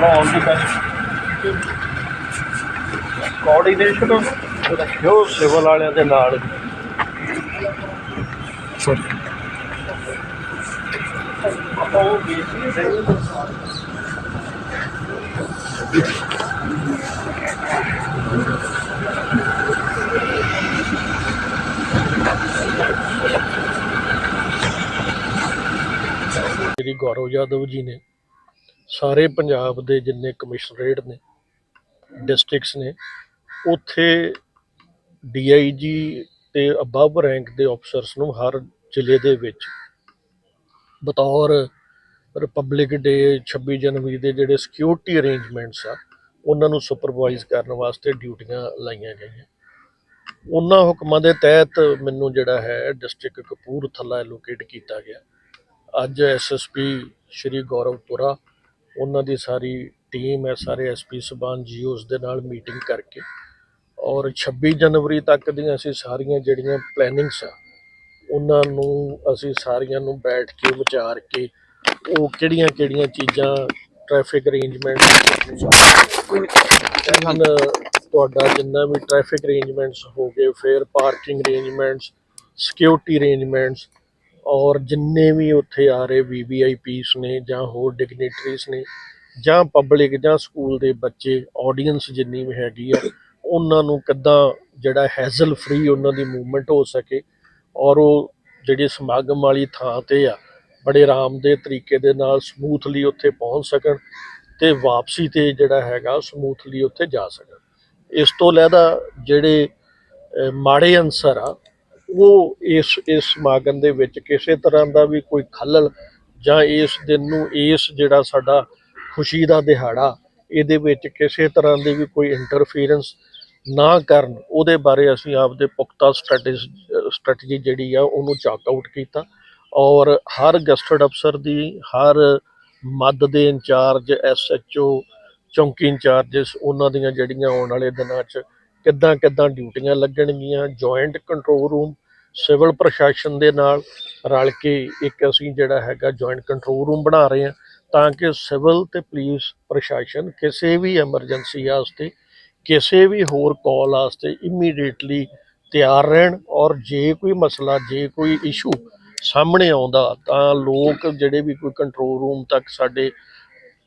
ਬਣਾਉਣ ਦੀ ਗੱਲ ਕੋਆਰਡੀਨੇਸ਼ਨ ਰੱਖਿਓ ਸਿਵਲ ਵਾਲਿਆਂ ਦੇ ਨਾਲ। ਸ਼੍ਰੀ ਗੌਰਵ ਯਾਦਵ ਜੀ ਨੇ ਸਾਰੇ ਪੰਜਾਬ ਦੇ ਜਿੰਨੇ ਕਮਿਸ਼ਨਰੇਟ ਨੇ, ਡਿਸਟ੍ਰਿਕਟਸ ਨੇ, ਉੱਥੇ ਡੀਆਈਜੀ ਤੇ ਅਬਵ ਰੈਂਕ ਦੇ ਅਫਸਰਸ ਨੂੰ ਹਰ ਜ਼ਿਲ੍ਹੇ ਦੇ ਵਿੱਚ ਬਤੌਰ ਰਿਪਬਲਿਕ ਡੇ 26 ਜਨਵਰੀ ਦੇ ਜਿਹੜੇ ਸਿਕਿਉਰਿਟੀ ਅਰੇਂਜਮੈਂਟਸ ਆ, ਉਹਨਾਂ ਨੂੰ ਸੁਪਰਵਾਈਜ਼ ਕਰਨ ਵਾਸਤੇ ਡਿਊਟੀਆਂ ਲਾਈਆਂ ਗਈਆਂ। ਉਹਨਾਂ ਹੁਕਮਾਂ ਦੇ ਤਹਿਤ ਮੈਨੂੰ ਜਿਹੜਾ ਹੈ, ਡਿਸਟ੍ਰਿਕਟ ਕਪੂਰਥਲਾ ਐਲੋਕੇਟ ਕੀਤਾ ਗਿਆ। ਅੱਜ ਐਸਐਸਪੀ ਸ਼੍ਰੀ ਗੌਰਵਪੁਰਾ ਉਹਨਾਂ ਦੀ ਸਾਰੀ ਟੀਮ ਹੈ, ਸਾਰੇ ਐਸਪੀ ਸਬਾਨ ਜੀਓਸ ਦੇ ਨਾਲ ਮੀਟਿੰਗ ਕਰਕੇ। ਔਰ 26 ਜਨਵਰੀ ਤੱਕ ਦੀਆਂ ਅਸੀਂ ਸਾਰੀਆਂ ਜਿਹੜੀਆਂ ਪਲੈਨਿੰਗਸ ਆ, ਉਹਨਾਂ ਨੂੰ ਅਸੀਂ ਸਾਰੀਆਂ ਨੂੰ ਬੈਠ ਕੇ ਵਿਚਾਰ ਕੇ, ਉਹ ਕਿਹੜੀਆਂ ਕਿਹੜੀਆਂ ਚੀਜ਼ਾਂ ਟ੍ਰੈਫਿਕ ਅਰੇਂਜਮੈਂਟ ਤੁਹਾਡਾ ਜਿੰਨਾ ਵੀ ਟ੍ਰੈਫਿਕ ਅਰੇਂਜਮੈਂਟਸ ਹੋ ਗਏ, ਫਿਰ ਪਾਰਕਿੰਗ ਅਰੇਂਜਮੈਂਟਸ ਸਿਕਿਉਰਿਟੀ ਅਰੇਂਜਮੈਂਟਸ ਔਰ ਜਿੰਨੇ ਵੀ ਉੱਥੇ ਆ ਰਹੇ ਵੀਵੀਆਈਪੀਸ ਨੇ ਜਾਂ ਹੋਰ ਡਿਗਨਿਟਰੀਜ਼ ਨੇ ਜਾਂ ਪਬਲਿਕ ਜਾਂ ਸਕੂਲ ਦੇ ਬੱਚੇ ਆਡੀਅנס ਜਿੰਨੀ ਵੀ ਹੈਗੀ ਆ, ਉਹਨਾਂ ਨੂੰ ਕਿੱਦਾਂ ਜਿਹੜਾ ਹੈਜ਼ਲ ਫ੍ਰੀ ਉਹਨਾਂ ਦੀ ਮੂਵਮੈਂਟ ਹੋ ਸਕੇ ਔਰ ਉਹ ਜਿਹੜੇ ਸਮਾਗਮ ਵਾਲੀ ਥਾਂ ਤੇ ਆ, ਬੜੇ ਆਰਾਮ ਦੇ ਤਰੀਕੇ ਦੇ ਨਾਲ ਸਮੂਥਲੀ ਉੱਥੇ ਪਹੁੰਚ ਸਕਣ ਤੇ ਵਾਪਸੀ ਤੇ ਜਿਹੜਾ ਹੈਗਾ ਸਮੂਥਲੀ ਉੱਥੇ ਜਾ ਸਕਣ। ਇਸ ਤੋਂ ਇਲਾਵਾ ਜਿਹੜੇ ਮਾੜੇ ਅਨਸਰ ਆ ਉਹ ਇਸ ਇਸ ਸਮਾਗਮ ਦੇ ਵਿੱਚ ਕਿਸੇ ਤਰ੍ਹਾਂ ਦਾ ਵੀ ਕੋਈ ਖੱਲਲ ਜਾਂ ਇਸ ਦਿਨ ਨੂੰ ਇਸ ਜਿਹੜਾ ਸਾਡਾ ਖੁਸ਼ੀ ਦਾ ਦਿਹਾੜਾ, ਇਹਦੇ ਵਿੱਚ ਕਿਸੇ ਤਰ੍ਹਾਂ ਦੀ ਵੀ ਕੋਈ ਇੰਟਰਫੀਰੈਂਸ ਨਾ ਕਰਨ, ਉਹਦੇ ਬਾਰੇ ਅਸੀਂ ਆਪਦੇ ਪੁਖਤਾ ਸਟ੍ਰੈਟਜੀ ਜਿਹੜੀ ਆ ਉਹਨੂੰ ਚਾਕ ਆਊਟ ਕੀਤਾ ਔਰ ਹਰ ਗਸਟਡ ਅਫਸਰ ਦੀ, ਹਰ ਮੱਦ ਦੇ ਇੰਚਾਰਜ ਐਸਐਚਓ ਚੌਂਕੀ ਇੰਚਾਰਜਸ, ਉਹਨਾਂ ਦੀਆਂ ਜਿਹੜੀਆਂ ਆਉਣ ਵਾਲੇ ਦਿਨਾਂ 'ਚ ਕਿੱਦਾਂ ਕਿੱਦਾਂ ਡਿਊਟੀਆਂ ਲੱਗਣਗੀਆਂ ਜੁਆਇੰਟ ਕੰਟਰੋਲ ਰੂਮ ਸਿਵਲ ਪ੍ਰਸ਼ਾਸਨ ਦੇ ਨਾਲ ਰਲ ਕੇ ਇੱਕ ਅਸੀਂ ਜਿਹੜਾ ਹੈਗਾ ਜੁਆਇੰਟ ਕੰਟਰੋਲ ਰੂਮ ਬਣਾ ਰਹੇ ਹਾਂ ਤਾਂ ਕਿ ਸਿਵਲ ਤੇ ਪੁਲਿਸ ਪ੍ਰਸ਼ਾਸਨ ਕਿਸੇ ਵੀ ਐਮਰਜੈਂਸੀ ਵਾਸਤੇ, ਕਿਸੇ ਵੀ ਹੋਰ ਕਾਲ ਵਾਸਤੇ ਇਮੀਡੀਏਟਲੀ ਤਿਆਰ ਰਹਿਣ ਔਰ ਜੇ ਕੋਈ ਮਸਲਾ, ਜੇ ਕੋਈ ਇਸ਼ੂ ਸਾਹਮਣੇ ਆਉਂਦਾ ਤਾਂ ਲੋਕ ਜਿਹੜੇ ਵੀ ਕੋਈ ਕੰਟਰੋਲ ਰੂਮ ਤੱਕ ਸਾਡੇ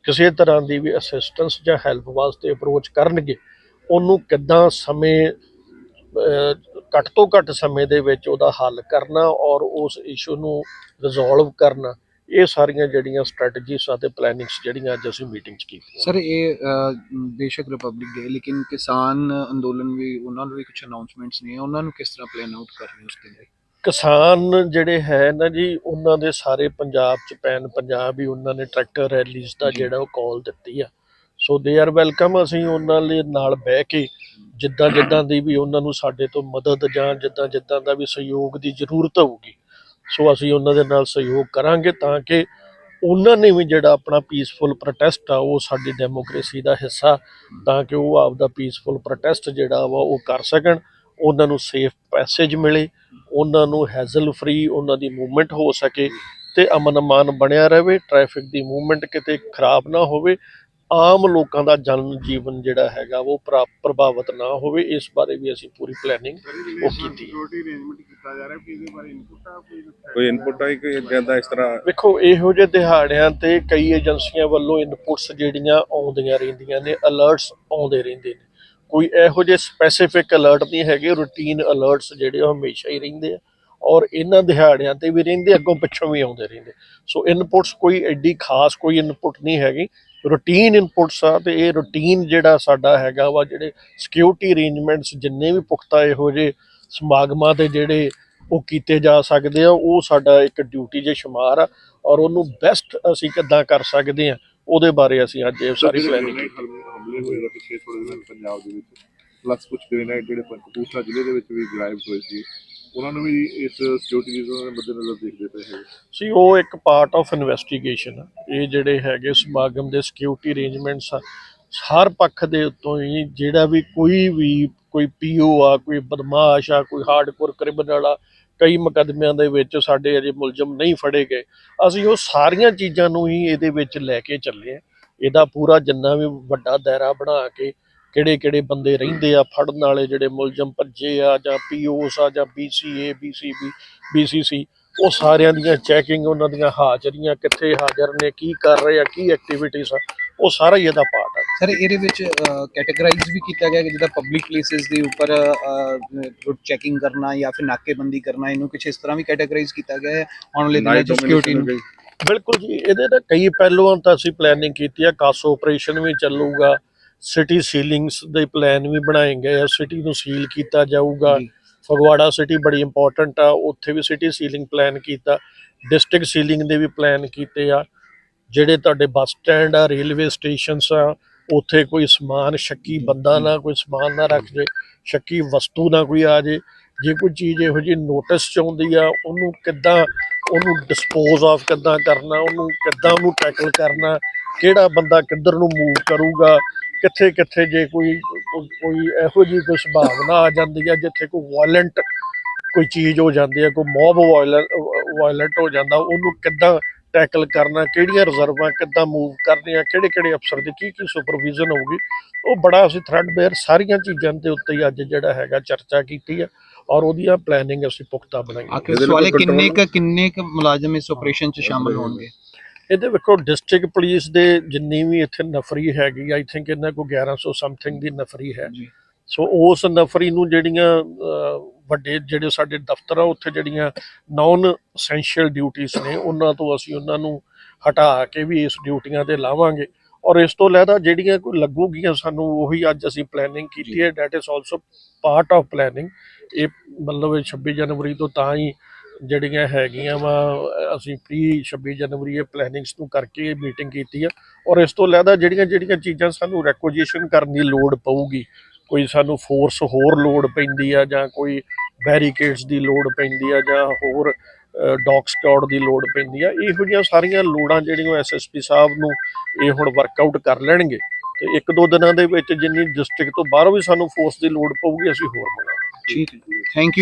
ਕਿਸੇ ਤਰ੍ਹਾਂ ਦੀ ਵੀ ਅਸਿਸਟੈਂਸ ਜਾਂ ਹੈਲਪ ਵਾਸਤੇ ਅਪਰੋਚ ਕਰਨਗੇ। ਉਹਨੂੰ ਕਿੱਦਾਂ ਸਮੇਂ ਘੱਟ ਤੋਂ ਘੱਟ ਸਮੇਂ ਦੇ ਵਿੱਚ ਉਹਦਾ ਹੱਲ ਕਰਨਾ ਔਰ ਉਸ ਇਸ਼ੂ ਨੂੰ ਰਿਜ਼ੋਲਵ ਕਰਨਾ ਇਹ ਸਾਰੀਆਂ ਜਿਹੜੀਆਂ ਸਟ੍ਰੈਟਜੀਸ ਅਤੇ ਪਲੈਨਿੰਗਸ ਜਿਹੜੀਆਂ ਅੱਜ ਅਸੀਂ ਮੀਟਿੰਗ 'ਚ ਕੀਤੀਆਂ। ਸਰ ਇਹ ਬੇਸ਼ੱਕ ਰਿਪਬਲਿਕ ਡੇ ਲੇਕਿਨ ਕਿਸਾਨ ਅੰਦੋਲਨ ਵੀ ਉਹਨਾਂ ਨੂੰ ਵੀ ਕੁਝ ਅਨਾਉਂਸਮੈਂਟਸ ਨੇ ਉਹਨਾਂ ਨੂੰ ਕਿਸ ਤਰ੍ਹਾਂ ਪਲਾਨ ਆਊਟ ਕਰ ਰਹੇ ਉਸ ਦੇ ਲਈ? ਕਿਸਾਨ ਜਿਹੜੇ ਹੈ ਨਾ ਜੀ ਉਹਨਾਂ ਦੇ ਸਾਰੇ ਪੰਜਾਬ ਚ ਪੈਨ ਪੰਜਾਬ ਹੀ ਉਹਨਾਂ ਨੇ ਟਰੈਕਟਰ ਰੈਲੀਜ਼ ਦਾ। ਜਿਹੜਾ ਉਹ ਕਾਲ ਦਿੱਤੀ ਆ। ਸੋ ਦੇ ਆਰ ਵੈਲਕਮ, ਅਸੀਂ ਉਹਨਾਂ ਦੇ ਨਾਲ ਬਹਿ ਕੇ ਜਿੱਦਾਂ ਜਿੱਦਾਂ ਦੀ ਵੀ ਉਹਨਾਂ ਨੂੰ ਸਾਡੇ ਤੋਂ ਮਦਦ ਜਾਂ ਜਿੱਦਾਂ ਜਿੱਦਾਂ ਦਾ ਵੀ ਸਹਿਯੋਗ ਦੀ ਜ਼ਰੂਰਤ ਹੋਊਗੀ, ਸੋ ਅਸੀਂ ਉਹਨਾਂ ਦੇ ਨਾਲ ਸਹਿਯੋਗ ਕਰਾਂਗੇ ਤਾਂ ਕਿ ਉਹਨਾਂ ਨੇ ਵੀ ਜਿਹੜਾ ਆਪਣਾ ਪੀਸਫੁਲ ਪ੍ਰੋਟੈਸਟ ਆ, ਉਹ ਸਾਡੀ ਡੈਮੋਕ੍ਰੇਸੀ ਦਾ ਹਿੱਸਾ, ਤਾਂ ਕਿ ਉਹ ਆਪਦਾ ਪੀਸਫੁਲ ਪ੍ਰੋਟੈਸਟ ਜਿਹੜਾ ਵਾ ਉਹ ਕਰ ਸਕਣ, ਉਹਨਾਂ ਨੂੰ ਸੇਫ ਪੈਸੇਜ ਮਿਲੇ, ਉਹਨਾਂ ਨੂੰ ਹੈਜ਼ਲ ਫ੍ਰੀ ਉਹਨਾਂ ਦੀ ਮੂਵਮੈਂਟ ਹੋ ਸਕੇ ਤੇ ਅਮਨ ਅਮਾਨ ਬਣਿਆ ਰਹੇ ਟ੍ਰੈਫਿਕ ਦੀ ਮੂਵਮੈਂਟ ਕਿਤੇ ਖਰਾਬ ਨਾ ਹੋਵੇ ਆਮ ਲੋਕਾਂ ਦਾ ਜਨ ਜੀਵਨ ਜਿਹੜਾ ਹੈਗਾ ਉਹ ਪ੍ਰਾ- ਪ੍ਰਭਾਵਿਤ ਨਾ ਹੋਵੇ ਇਸ ਬਾਰੇ ਵੀ ਅਸੀਂ ਪੂਰੀ ਪਲੈਨਿੰਗ ਉਹ ਕੀਤੀ ਕੋਈ ਇਨਪੁਟ ਆਈ ਕੋਈ ਜ਼ਿਆਦਾ ਇਸ ਤਰ੍ਹਾਂ? ਵੇਖੋ ਇਹੋ ਜਿਹੇ ਦਿਹਾੜਿਆਂ ਤੇ ਕਈ ਏਜੰਸੀਆਂ ਵੱਲੋਂ ਇਨਪੁਟਸ ਜਿਹੜੀਆਂ ਆਉਂਦੀਆਂ ਰਹਿੰਦੀਆਂ ਨੇ ਅਲਰਟਸ ਆਉਂਦੇ ਰਹਿੰਦੇ ਨੇ। ਕੋਈ ਇਹੋ ਜਿਹੇ ਸਪੈਸੀਫਿਕ ਅਲਰਟ ਨਹੀਂ ਹੈਗੇ ਰੂਟੀਨ ਅਲਰਟਸ ਜਿਹੜੇ ਉਹ ਹਮੇਸ਼ਾ ਹੀ ਰਹਿੰਦੇ ਆ ਔਰ ਇਹਨਾਂ ਦਿਹਾੜਿਆਂ ਤੇ ਵੀ ਰਹਿੰਦੇ ਅੱਗੋਂ ਪਿੱਛੋਂ ਵੀ ਆਉਂਦੇ ਰਹਿੰਦੇ। ਸੋ ਇਨਪੁਟਸ ਕੋਈ ਐਡੀ ਖਾਸ ਕੋਈ ਇਨਪੁਟ ਨਹੀਂ ਹੈਗੀ। ਰੂਟੀਨ ਇਨਪੁਟਸ ਆ ਤੇ ਇਹ ਰੂਟੀਨ ਜਿਹੜਾ ਸਾਡਾ ਹੈਗਾ ਵਾ ਜਿਹੜੇ ਸਿਕਿਉਰਿਟੀ ਅਰੇਂਜਮੈਂਟਸ ਜਿੰਨੇ ਵੀ ਪੁਖਤਾ ਇਹੋ ਜਿਹੇ ਸਮਾਗਮਾਂ ਤੇ ਜਿਹੜੇ ਉਹ ਕੀਤੇ ਜਾ ਸਕਦੇ ਆ ਉਹ ਸਾਡਾ ਇੱਕ ਡਿਊਟੀ ਜੇ ਸ਼ੁਮਾਰ ਆ ਔਰ ਉਹਨੂੰ ਬੈਸਟ ਅਸੀਂ ਕਿੱਦਾਂ ਕਰ ਸਕਦੇ ਆ ਉਹਦੇ ਬਾਰੇ ਅਸੀਂ ਅੱਜ ਇਹ ਸਾਰੀ ਪਲੈਨਿੰਗ ਕੀਤੀ। ਹਮਲੇ ਹੋਏ ਆ ਪਿਛਲੇ ਥੋੜੇ ਦਿਨ ਪੰਜਾਬ ਦੇ ਵਿੱਚ ਪਲੱਸ ਕੁਝ ਗ੍ਰੇਨਾਈਟ ਜਿਹੜੇ ਕਪੂਰਥਲਾ ਜ਼ਿਲ੍ਹੇ ਦੇ ਵਿੱਚ ਵੀ ਗ੍ਰਾਈਵ ਹੋਏ ਸੀ। ਉਹਨਾਂ ਨੂੰ ਵੀ ਇਸ ਸਿਕਿਉਰਿਟੀ ਰੀਜ਼ਨ ਦੇ ਮੱਦੇਨਜ਼ਰ ਦੇਖਦੇ ਪਏ ਹੈ ਸੀ ਉਹ ਇੱਕ ਪਾਰਟ ਆਫ ਇਨਵੈਸਟੀਗੇਸ਼ਨ ਆ। ਇਹ ਜਿਹੜੇ ਹੈਗੇ ਸਮਾਗਮ ਦੇ ਸਿਕਿਉਰਿਟੀ ਅਰੇਂਜਮੈਂਟਸ ਆ, ਹਰ ਪੱਖ ਦੇ ਉੱਤੋਂ ਹੀ ਜਿਹੜਾ ਵੀ ਕੋਈ ਵੀ, ਕੋਈ ਪੀਓ ਆ, ਕੋਈ ਬਦਮਾਸ਼ ਆ, ਕੋਈ ਹਾਰਡਕੋਰ ਕ੍ਰਿਮੀਨਲ ਆ, ਕਈ ਮੁਕੱਦਮਿਆਂ ਦੇ ਵਿੱਚ ਸਾਡੇ ਅਜੇ ਮੁਲਜ਼ਮ ਨਹੀਂ ਫੜੇ ਗਏ। ਅਸੀਂ ਉਹ ਸਾਰੀਆਂ ਚੀਜ਼ਾਂ ਨੂੰ ਹੀ ਇਹਦੇ ਵਿੱਚ ਲੈ ਕੇ ਚੱਲੇ ਆ। ਇਹਦਾ ਪੂਰਾ ਜਿੰਨਾ ਵੀ ਵੱਡਾ ਦਾਇਰਾ ਬਣਾ ਕੇ ਕਿਹੜੇ ਕਿਹੜੇ ਬੰਦੇ ਰਹਿੰਦੇ ਆ ਫੜਨ ਵਾਲੇ ਜਿਹੜੇ ਮੁਲਜ਼ਮ ਭੱਜੇ ਆ ਜਾਂ ਪੀਓਸ ਆ ਜਾਂ ਬੀਸੀਏ ਬੀਸੀਬੀ ਬੀਸੀਸੀ ਉਹ ਸਾਰਿਆਂ ਦੀਆਂ ਚੈਕਿੰਗ ਉਹਨਾਂ ਦੀਆਂ ਹਾਜ਼ਰੀਆਂ ਕਿੱਥੇ ਹਾਜ਼ਰ ਨੇ ਕੀ ਕਰ ਰਹੇ ਆ ਕੀ ਐਕਟੀਵਿਟੀਜ਼ ਆ ਉਹ ਸਾਰਾ ਹੀ ਇਹਦਾ ਪਾਰਟ ਆ। ਸਰ ਇਹਦੇ ਵਿੱਚ ਕੈਟਾਗਰਾਈਜ਼ ਵੀ ਕੀਤਾ ਗਿਆ ਕਿ ਜਿੱਦਾਂ ਪਬਲਿਕ ਪਲੇਸਿਸ ਦੇ ਉੱਪਰ ਚੈਕਿੰਗ ਕਰਨਾ ਜਾਂ ਫਿਰ ਨਾਕੇਬੰਦੀ ਕਰਨਾ ਇਹਨੂੰ ਕੁਝ ਇਸ ਤਰ੍ਹਾਂ ਵੀ ਕੈਟਾਗਰਾਈਜ਼ ਕੀਤਾ ਗਿਆ ਹੈ ਆਉਣ ਵਾਲੇ ਦਿਨਾਂ 'ਚ ਸਿਕਿਉਰਿਟੀ ਨੂੰ। ਬਿਲਕੁਲ ਜੀ ਇਹਦੇ ਤਾਂ ਕਈ ਪਹਿਲੂਆਂ ਤਾਂ ਅਸੀਂ ਪਲੈਨਿੰਗ ਕੀਤੀ ਆ ਕਾਸ ਆਪਰੇਸ਼ਨ ਵੀ ਚੱਲੂਗਾ ਸਿਟੀ ਸੀਲਿੰਗਸ ਦੇ ਪਲਾਨ ਵੀ ਬਣਾਏ ਗਏ ਆ। ਸਿਟੀ ਨੂੰ ਸੀਲ ਕੀਤਾ ਜਾਊਗਾ। ਜੀ। ਫਗਵਾੜਾ ਸਿਟੀ ਬੜੀ ਇੰਪੋਰਟੈਂਟ ਆ। ਉੱਥੇ ਵੀ ਸਿਟੀ ਸੀਲਿੰਗ ਪਲਾਨ ਕੀਤਾ। ਡਿਸਟ੍ਰਿਕਟ ਸੀਲਿੰਗ ਦੇ ਵੀ ਪਲਾਨ ਕੀਤੇ ਆ। ਜਿਹੜੇ ਤੁਹਾਡੇ ਬੱਸ ਸਟੈਂਡ ਆ ਰੇਲਵੇ ਸਟੇਸ਼ਨਸ ਆ ਉੱਥੇ ਕੋਈ ਸਮਾਨ ਸ਼ੱਕੀ ਬੰਦਾ ਨਾ ਕੋਈ ਸਮਾਨ ਨਾ ਰੱਖ ਜੇ ਸ਼ੱਕੀ ਵਸਤੂ ਨਾ ਕੋਈ ਆ ਜੇ। ਜੇ ਕੋਈ ਚੀਜ਼ ਇਹੋ ਜਿਹੀ ਨੋਟਿਸ ਚ ਆਉਂਦੀ ਆ ਉਹਨੂੰ ਕਿੱਦਾਂ ਉਹਨੂੰ ਡਿਸਪੋਜ਼ ਆਫ ਕਿੱਦਾਂ ਕਰਨਾ ਉਹਨੂੰ ਕਿੱਦਾਂ ਉਹਨੂੰ ਟੈਕਲ ਕਰਨਾ ਕਿਹੜਾ ਬੰਦਾ ਕਿੱਧਰ ਨੂੰ ਮੂਵ ਕਰੂਗਾ ਕਿੱਥੇ ਕਿੱਥੇ ਜੇ ਕੋਈ ਕੋਈ- ਇਹੋ ਜਿਹੀ ਕੋਈ ਸੰਭਾਵਨਾ ਆ ਜਾਂਦੀ ਆ ਜਿੱਥੇ ਕੋਈ ਵਾਇਲੈਂਟ ਕੋਈ ਚੀਜ਼ ਹੋ ਜਾਂਦੀ ਹੈ ਕੋਈ ਮੌਬ ਵਾਇਲੈਂਟ ਹੋ ਜਾਂਦਾ, ਉਹਨੂੰ ਕਿੱਦਾਂ ਟੈਕਲ ਕਰਨਾ, ਕਿਹੜੀਆਂ ਰਿਜ਼ਰਵਾਂ ਕਿੱਦਾਂ ਮੂਵ ਕਰਨੀਆਂ ਕਿਹੜੇ ਕਿਹੜੇ ਅਫਸਰ ਦੀ ਕੀ ਕੀ ਸੁਪਰਵਿਜ਼ਨ ਹੋਊਗੀ, ਉਹ ਬੜਾ ਅਸੀਂ ਥ੍ਰੈਡਬੇਅਰ ਸਾਰੀਆਂ ਚੀਜ਼ਾਂ ਦੇ ਉੱਤੇ ਹੀ ਅੱਜ ਜਿਹੜਾ ਹੈਗਾ ਚਰਚਾ ਕੀਤੀ ਆ ਔਰ ਉਹਦੀਆਂ ਪਲੈਨਿੰਗ ਅਸੀਂ ਪੁਖਤਾ ਬਣਾਈ ਹੈ। ਆਖਿਰ ਕਿੰਨੇ ਕ ਕਿੰਨੇ ਕ ਮੁਲਾਜ਼ਮ ਇਸ ਆਪਰੇਸ਼ਨ 'ਚ ਸ਼ਾਮਲ ਹੋਣਗੇ ਇਹਦੇ ਵੇਖੋ ਡਿਸਟ੍ਰਿਕਟ ਪੁਲਿਸ ਦੇ ਜਿੰਨੀ ਵੀ ਇੱਥੇ ਨਫਰੀ ਹੈਗੀ ਆਈ ਥਿੰਕ ਇਹਨਾਂ ਕੋ 1100 ਸਮਥਿੰਗ ਦੀ ਨਫਰੀ ਹੈ। ਸੋ ਉਸ ਨਫਰੀ ਨੂੰ ਜਿਹੜੀਆਂ ਵੱਡੇ ਜਿਹੜੇ ਸਾਡੇ ਦਫ਼ਤਰ ਆ ਉੱਥੇ ਜਿਹੜੀਆਂ ਨਾਨ ਐਸੈਂਸ਼ੀਅਲ ਡਿਊਟੀਆਂ ਨੇ ਉਹਨਾਂ ਤੋਂ ਅਸੀਂ ਉਹਨਾਂ ਨੂੰ ਹਟਾ ਕੇ ਵੀ ਇਸ ਡਿਊਟੀਆਂ ਤੇ ਲਾਵਾਂਗੇ। ਔਰ ਇਸ ਤੋਂ ਇਲਾਵਾ ਜਿਹੜੀਆਂ ਕੋਈ ਲੱਗੂਗੀਆਂ ਸਾਨੂੰ ਉਹੀ ਅੱਜ ਅਸੀਂ ਪਲੈਨਿੰਗ ਕੀਤੀ ਹੈ। That is also part of planning ਇਹ ਮਤਲਬ ਇਹ 26 ਜਨਵਰੀ ਤੋਂ ਤਾਂ ਹੀ ਜਿਹੜੀਆਂ ਹੈਗੀਆਂ ਵਾ, ਅਸੀਂ ਪ੍ਰੀ 26 ਜਨਵਰੀ ਇਹ ਪਲੈਨਿੰਗਸ ਨੂੰ ਕਰਕੇ ਇਹ ਮੀਟਿੰਗ ਕੀਤੀ ਆ। ਔਰ ਇਸ ਤੋਂ ਇਲਾਵਾ ਜਿਹੜੀਆਂ ਜਿਹੜੀਆਂ ਚੀਜ਼ਾਂ ਸਾਨੂੰ ਰੈਕੋਜੀਸ਼ਨ ਕਰਨ ਦੀ ਲੋੜ ਪਊਗੀ, ਕੋਈ ਸਾਨੂੰ ਫੋਰਸ ਹੋਰ ਲੋੜ ਪੈਂਦੀ ਆ ਜਾਂ ਕੋਈ ਬੈਰੀਕੇਡਸ ਦੀ ਲੋੜ ਪੈਂਦੀ ਆ ਜਾਂ ਹੋਰ ਡੌਗ ਸਕਾਡ ਦੀ ਲੋੜ ਪੈਂਦੀ ਆ, ਇਹੋ ਜਿਹੀਆਂ ਸਾਰੀਆਂ ਲੋੜਾਂ ਜਿਹੜੀਆਂ ਐਸਐਸਪੀ ਸਾਹਿਬ ਨੂੰ ਇਹ ਹੁਣ ਵਰਕਆਊਟ ਕਰ ਲੈਣਗੇ। ਤੇ ਇੱਕ ਦੋ ਦਿਨਾਂ ਦੇ ਵਿੱਚ ਜਿੰਨੀ ਡਿਸਟ੍ਰਿਕਟ ਤੋਂ ਬਾਹਰੋਂ ਵੀ ਸਾਨੂੰ ਫੋਰਸ ਦੀ ਲੋੜ ਪਊਗੀ, ਅਸੀਂ ਹੋਰ ਮੰਗਾਵਾਂਗੇ ਠੀਕ ਹੈ ਥੈਂਕ ਯੂ